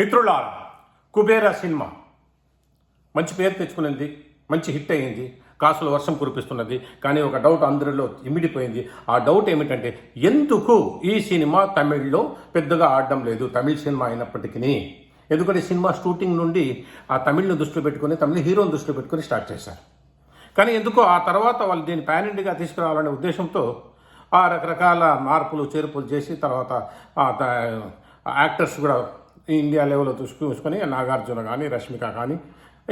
మిత్రులారా కుబేర సినిమా. మంచి పేరు తెచ్చుకున్నది మంచి హిట్ అయ్యింది కాసులు వర్షం కురిపిస్తున్నది. కానీ ఒక డౌట్ అందరిలో ఇమిడిపోయింది. ఆ డౌట్ ఏమిటంటే ఎందుకు ఈ సినిమా తమిళ్ళో పెద్దగా ఆడడం లేదు? తమిళ సినిమా అయినప్పటికీ ఎందుకంటే సినిమా షూటింగ్ నుండి ఆ తమిళ్ను దృష్టిలో పెట్టుకుని తమిళ హీరోని దృష్టిలో పెట్టుకుని స్టార్ట్ చేశారు. కానీ ఎందుకో ఆ తర్వాత వాళ్ళు దీన్ని పాన్ ఇండియాగా తీసుకురావాలనే ఉద్దేశంతో ఆ రకరకాల మార్పులు చేర్పులు చేసి తర్వాత యాక్టర్స్ కూడా ఇండియా లెవెల్లో చూసుకొని నాగార్జున కానీ రష్మిక కానీ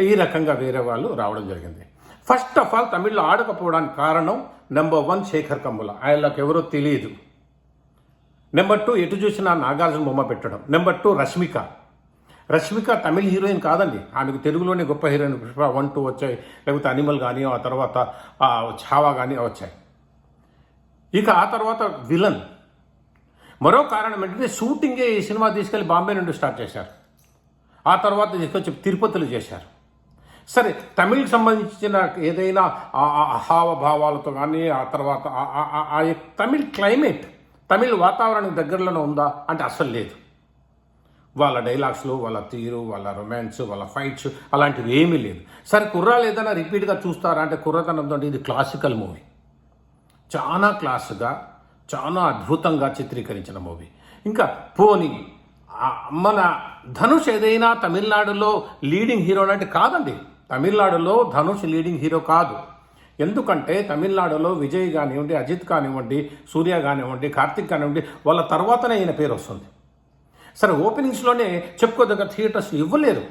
ఈ రకంగా వేరే వాళ్ళు రావడం జరిగింది. ఫస్ట్ ఆఫ్ ఆల్ తమిళ్ళో ఆడకపోవడానికి కారణం నెంబర్ వన్ శేఖర్ కమ్ముల ఆయనకు ఎవరో తెలియదు. నెంబర్ టూ ఎటు చూసినా నాగార్జున బొమ్మ పెట్టడం. Number two Rashmika. రష్మిక తమిళ హీరోయిన్ కాదండి. ఆమెకు తెలుగులోనే గొప్ప హీరోయిన్ పుష్ప వన్ టూ వచ్చాయి. లేకపోతే అనిమల్ కానీ ఆ తర్వాత చావా ఛావా కానీ వచ్చాయి. ఇక ఆ తర్వాత విలన్. మరో కారణం ఏంటంటే షూటింగే ఈ సినిమా తీసుకెళ్ళి బాంబే నుండి స్టార్ట్ చేశారు. ఆ తర్వాత తీసుకొచ్చి తిరుపతిలో చేశారు. సరే తమిళ్కి సంబంధించిన ఏదైనా ఆ హావభావాలతో కానీ ఆ తర్వాత ఆ- తమిళ్ క్లైమేట్ తమిళ్ వాతావరణం దగ్గరలోనే ఉందా అంటే అసలు లేదు. వాళ్ళ డైలాగ్స్లు వాళ్ళ తీరు వాళ్ళ రొమాన్స్ వాళ్ళ ఫైట్స్ అలాంటివి ఏమీ లేదు. సరే కుర్రాలు ఏదైనా రిపీట్గా చూస్తారా అంటే కుర్రతనంతో ఇది క్లాసికల్ మూవీ చాలా క్లాస్గా చాలా అద్భుతంగా చిత్రీకరించిన మూవీ. ఇంకా పోనీ మన ధనుష్ ఏదైనా తమిళనాడులో లీడింగ్ హీరో అంటే కాదండి. తమిళనాడులో ధనుష్ లీడింగ్ హీరో కాదు. ఎందుకంటే తమిళనాడులో విజయ్ కానివ్వండి అజిత్ కానివ్వండి సూర్య కానివ్వండి కార్తిక్ కానివ్వండి వాళ్ళ తర్వాతనే ఈయన పేరు వస్తుంది. సరే ఓపెనింగ్స్లోనే చెప్పుకోదగ్గ థియేటర్స్ ఇవ్వలేరు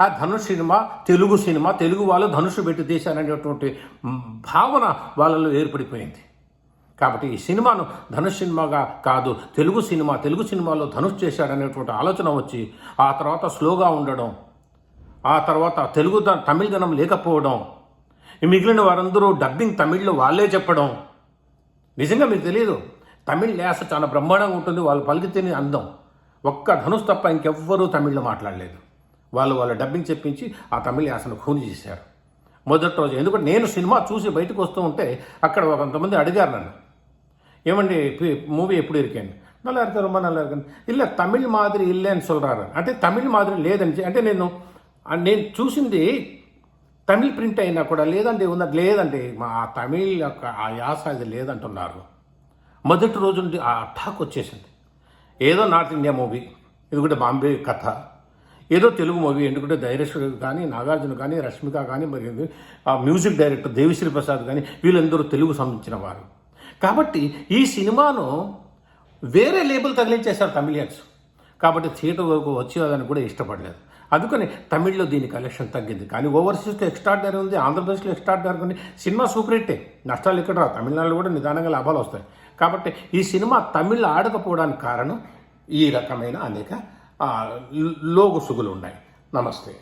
ఆ ధనుష్ సినిమా తెలుగు సినిమా తెలుగు వాళ్ళు ధనుష్ పెట్టి తీశారనేటువంటి భావన వాళ్ళలో ఏర్పడిపోయింది. కాబట్టి ఈ సినిమాను ధనుష్ సినిమాగా కాదు తెలుగు సినిమా తెలుగు సినిమాలో ధనుష్ చేశాడనేటువంటి ఆలోచన వచ్చి ఆ తర్వాత స్లోగా ఉండడం ఆ తర్వాత తెలుగు తమిళదనం లేకపోవడం మిగిలిన వారందరూ డబ్బింగ్ తమిళ్ళో వాళ్ళే చెప్పడం. నిజంగా మీకు తెలియదు తమిళ్ యాస చాలా బ్రహ్మాండంగా ఉంటుంది వాళ్ళు పలికితేనే అందం. ఒక్క ధనుష్ తప్ప ఇంకెవ్వరూ తమిళ్ళో మాట్లాడలేదు. వాళ్ళు వాళ్ళ డబ్బింగ్ చెప్పించి ఆ తమిళ యాసను ఖూని చేశారు. మొదటి రోజు ఎందుకంటే నేను సినిమా చూసి బయటకు వస్తూ ఉంటే అక్కడ ఒక కొంతమంది అడిగారు నన్ను. ఏమండి మూవీ ఎప్పుడు ఇరికాను నల్లా ఇరుతా ரொம்ப நல்லா இருக்குன்னு இல்லை తమిళ మాదిరి ఇల్లేని சொல்கிறாరు అంటే తమిళ్ మాదిరి లేదని అంటే నేను నేను చూసింది తమిళ్ ప్రింట్ అయినా కూడా లేదండి ఉన్న లేదండి. మా తమిళ్ యొక్క ఆ యాస అది లేదంటున్నారు. మొదటి రోజు నుండి ఆ అటాక్ వచ్చేసింది. ఏదో నార్త్ ఇండియా మూవీ ఇది కూడా బాంబే కథ. ఏదో తెలుగు మూవీ ఎందుకంటే డైరెక్టర్ కానీ నాగార్జున కానీ రష్మిక కానీ మరి మ్యూజిక్ డైరెక్టర్ దేవిశ్రీ ప్రసాద్ కానీ వీళ్ళందరూ తెలుగు సంబంధించిన వారు. కాబట్టి ఈ సినిమాను వేరే లేబుల్ తగిలించేశారు తమిళియన్స్. కాబట్టి థియేటర్ వరకు వచ్చేదని కూడా ఇష్టపడలేదు. అందుకని తమిళ్ళో దీని కలెక్షన్ తగ్గింది. కానీ ఓవర్సీస్లో ఎక్స్ట్రాడినరీ ఉంది ఆంధ్రప్రదేశ్లో ఎక్స్ట్రాడినరీ ఉంది. సినిమా సూపర్ హిట్టే నష్టాలు ఇక్కడ రావు. తమిళనాడులో కూడా నిదానంగా లాభాలు వస్తాయి. కాబట్టి ఈ సినిమా తమిళ్ ఆడకపోవడానికి కారణం ఈ రకమైన అనేక లోగుసుగులు ఉన్నాయి. నమస్తే.